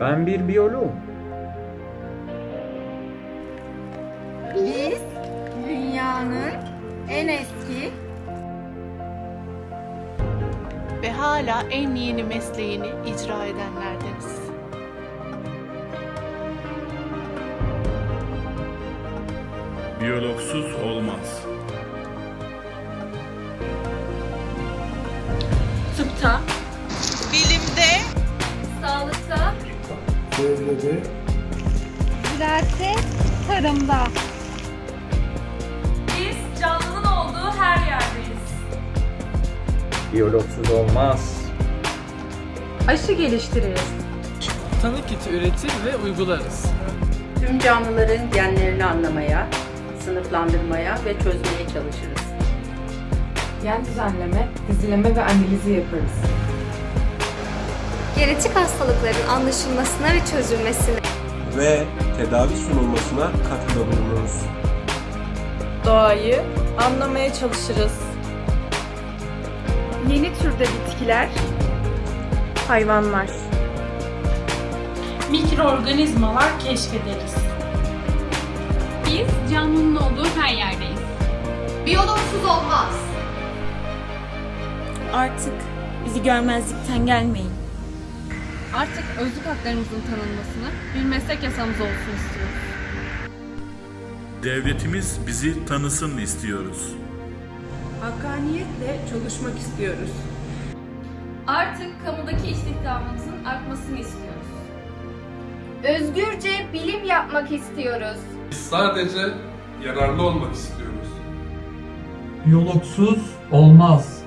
Ben bir biyoloğum. Biz dünyanın en eski ve hala en yeni mesleğini icra edenlerdeniz. Biyologsuz olmaz. tıpta, Çevrede, ziraatte, tarımda. biz canlının olduğu her yerdeyiz. Biyologsuz olmaz. Aşı geliştiririz. Tanı kiti üretir ve uygularız. Tüm canlıların genlerini anlamaya, sınıflandırmaya ve çözmeye çalışırız. Gen düzenleme, dizileme ve analizi yaparız. Genetik hastalıkların anlaşılmasına ve çözülmesine. ve tedavi sunulmasına katkıda bulunuruz. Doğayı anlamaya çalışırız. Yeni türde bitkiler, hayvanlar. Mikroorganizmalar keşfederiz. Biz canlının olduğu her yerdeyiz. Biyologsuz olmaz. Artık bizi görmezlikten gelmeyin. Artık özlük haklarımızın tanınmasını bir meslek yasamız olsun istiyoruz. Devletimiz bizi tanısın istiyoruz. Hakkaniyetle çalışmak istiyoruz. Artık kamudaki istihdamımızın artmasını istiyoruz. Özgürce bilim yapmak istiyoruz. Biz sadece yararlı olmak istiyoruz. Biyologsuz olmaz.